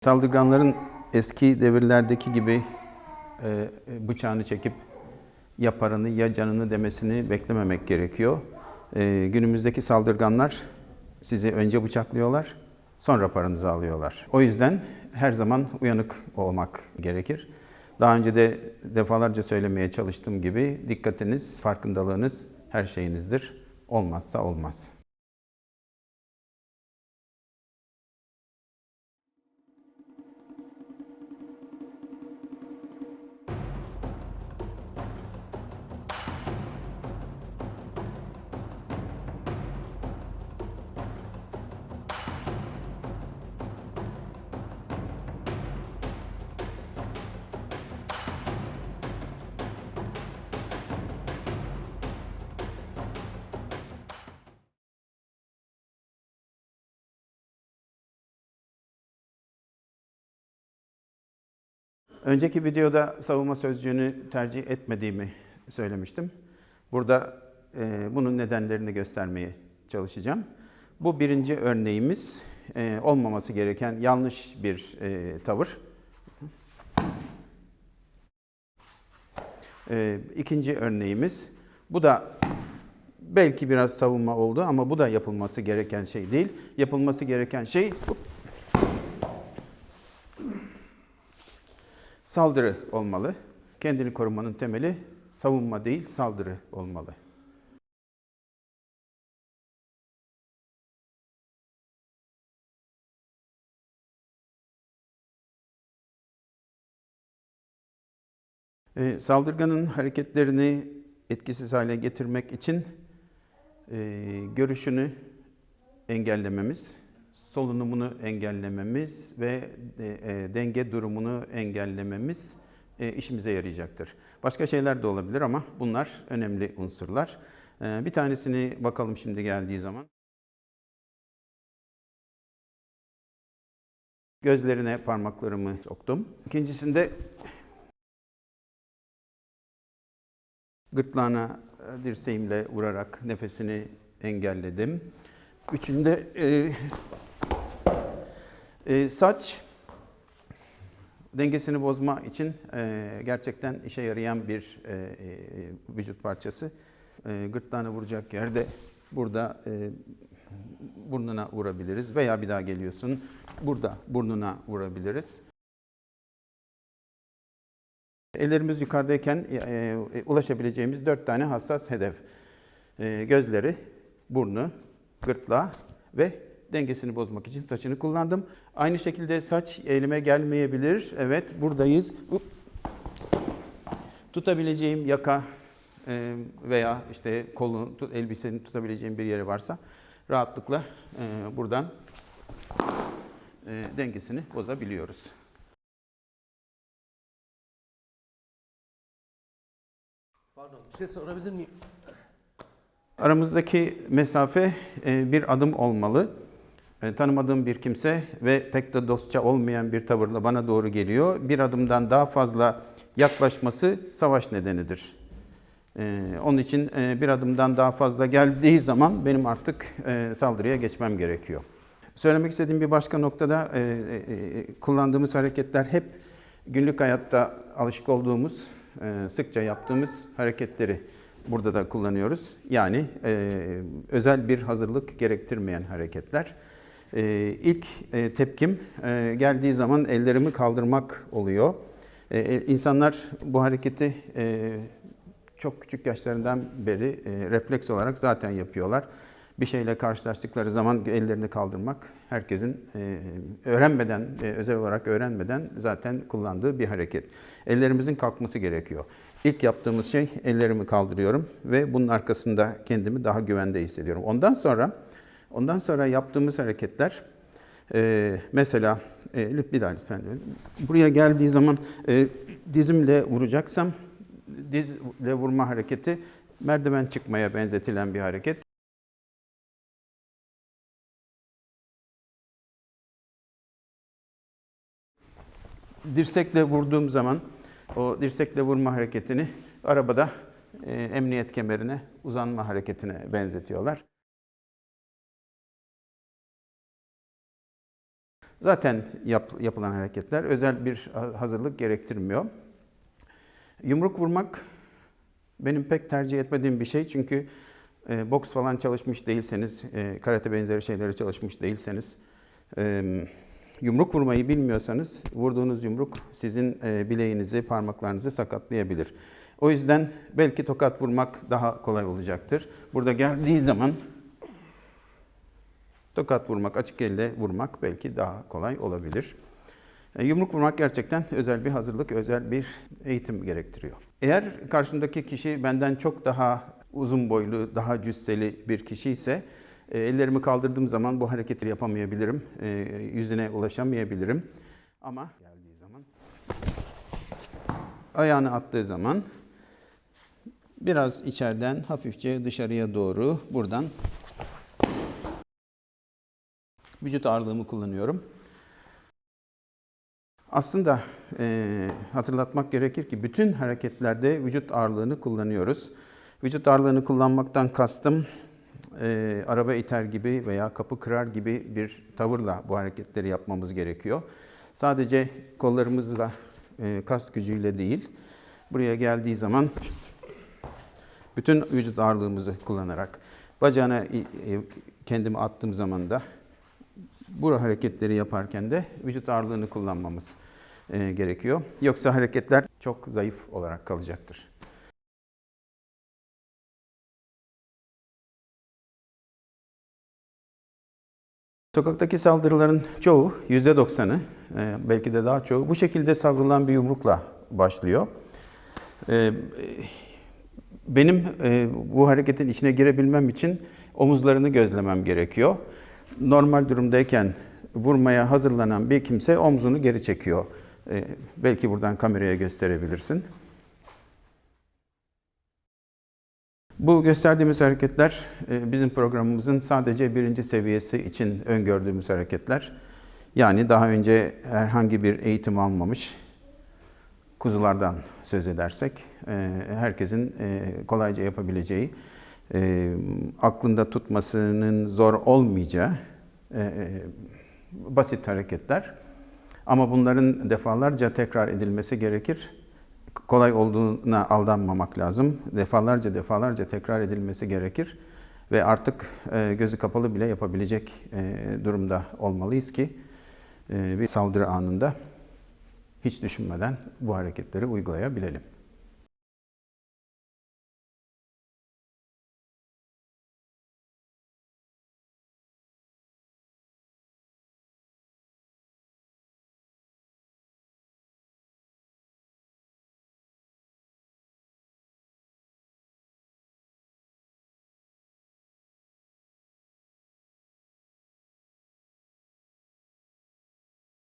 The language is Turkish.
Saldırganların eski devirlerdeki gibi e, bıçağını çekip ya paranı ya canını demesini beklememek gerekiyor. E, günümüzdeki saldırganlar sizi önce bıçaklıyorlar, sonra paranızı alıyorlar. O yüzden her zaman uyanık olmak gerekir. Daha önce de defalarca söylemeye çalıştığım gibi dikkatiniz, farkındalığınız her şeyinizdir. Olmazsa olmaz. Önceki videoda savunma sözcüğünü tercih etmediğimi söylemiştim. Burada e, bunun nedenlerini göstermeye çalışacağım. Bu birinci örneğimiz e, olmaması gereken yanlış bir e, tavır. E, ikinci örneğimiz, bu da belki biraz savunma oldu ama bu da yapılması gereken şey değil. Yapılması gereken şey Saldırı olmalı. Kendini korumanın temeli savunma değil, saldırı olmalı. Ee, saldırganın hareketlerini etkisiz hale getirmek için e, görüşünü engellememiz, solunumunu engellememiz ve e, e, denge durumunu engellememiz e, işimize yarayacaktır. Başka şeyler de olabilir ama bunlar önemli unsurlar. Bir tanesini bakalım şimdi geldiği zaman. Gözlerine parmaklarımı soktum. İkincisinde gırtlağına dirseğimle vurarak nefesini engelledim. Üçünde e, e, saç dengesini bozma için e, gerçekten işe yarayan bir e, e, vücut parçası. E, gırtlağına vuracak yerde burada e, burnuna vurabiliriz veya bir daha geliyorsun burada burnuna vurabiliriz. Ellerimiz yukarıdayken e, e, ulaşabileceğimiz dört tane hassas hedef. E, gözleri, burnu, gırtlağı ve dengesini bozmak için saçını kullandım. Aynı şekilde saç elime gelmeyebilir. Evet buradayız. Tutabileceğim yaka e, veya işte kolu, tut- elbisenin tutabileceğim bir yeri varsa rahatlıkla e, buradan e, dengesini bozabiliyoruz. Pardon, bir şey sorabilir miyim? Aramızdaki mesafe bir adım olmalı. E, Tanımadığım bir kimse ve pek de dostça olmayan bir tavırla bana doğru geliyor. Bir adımdan daha fazla yaklaşması savaş nedenidir. E, Onun için e, bir adımdan daha fazla geldiği zaman benim artık e, saldırıya geçmem gerekiyor. Söylemek istediğim bir başka noktada e, kullandığımız hareketler hep günlük hayatta alışık olduğumuz, sıkça yaptığımız hareketleri burada da kullanıyoruz. Yani özel bir hazırlık gerektirmeyen hareketler. E, ilk e, tepkim e, geldiği zaman ellerimi kaldırmak oluyor. E, e, insanlar bu hareketi e, çok küçük yaşlarından beri e, refleks olarak zaten yapıyorlar. Bir şeyle karşılaştıkları zaman ellerini kaldırmak herkesin e, öğrenmeden, e, özel olarak öğrenmeden zaten kullandığı bir hareket. Ellerimizin kalkması gerekiyor. İlk yaptığımız şey ellerimi kaldırıyorum ve bunun arkasında kendimi daha güvende hissediyorum. Ondan sonra ondan sonra yaptığımız hareketler e, mesela e, bir daha lütfen buraya geldiği zaman e, dizimle vuracaksam dizle vurma hareketi merdiven çıkmaya benzetilen bir hareket. Dirsekle vurduğum zaman o dirsekle vurma hareketini arabada e, emniyet kemerine uzanma hareketine benzetiyorlar. Zaten yap- yapılan hareketler özel bir hazırlık gerektirmiyor. Yumruk vurmak benim pek tercih etmediğim bir şey çünkü e, boks falan çalışmış değilseniz, e, karate benzeri şeyleri çalışmış değilseniz, e, yumruk vurmayı bilmiyorsanız vurduğunuz yumruk sizin e, bileğinizi, parmaklarınızı sakatlayabilir. O yüzden belki tokat vurmak daha kolay olacaktır. Burada geldiği zaman tokat vurmak, açık elle vurmak belki daha kolay olabilir. E, Yumruk vurmak gerçekten özel bir hazırlık, özel bir eğitim gerektiriyor. Eğer karşımdaki kişi benden çok daha uzun boylu, daha cüsseli bir kişi ise e, ellerimi kaldırdığım zaman bu hareketleri yapamayabilirim, e, yüzüne ulaşamayabilirim. Ama geldiği zaman ayağını attığı zaman biraz içeriden hafifçe dışarıya doğru buradan vücut ağırlığımı kullanıyorum. Aslında e, hatırlatmak gerekir ki bütün hareketlerde vücut ağırlığını kullanıyoruz. Vücut ağırlığını kullanmaktan kastım e, araba iter gibi veya kapı kırar gibi bir tavırla bu hareketleri yapmamız gerekiyor. Sadece kollarımızla, e, kas gücüyle değil, buraya geldiği zaman bütün vücut ağırlığımızı kullanarak bacağına e, kendimi attığım zaman da bu hareketleri yaparken de vücut ağırlığını kullanmamız e, gerekiyor. Yoksa hareketler çok zayıf olarak kalacaktır. Sokaktaki saldırıların çoğu, %90'ı, e, belki de daha çoğu bu şekilde savrılan bir yumrukla başlıyor. E, benim e, bu hareketin içine girebilmem için omuzlarını gözlemem gerekiyor. Normal durumdayken vurmaya hazırlanan bir kimse omzunu geri çekiyor. E, belki buradan kameraya gösterebilirsin. Bu gösterdiğimiz hareketler e, bizim programımızın sadece birinci seviyesi için öngördüğümüz hareketler. Yani daha önce herhangi bir eğitim almamış kuzulardan söz edersek e, herkesin e, kolayca yapabileceği, e, aklında tutmasının zor olmayacağı e, basit hareketler. Ama bunların defalarca tekrar edilmesi gerekir. Kolay olduğuna aldanmamak lazım. Defalarca defalarca tekrar edilmesi gerekir. Ve artık e, gözü kapalı bile yapabilecek e, durumda olmalıyız ki e, bir saldırı anında hiç düşünmeden bu hareketleri uygulayabilelim.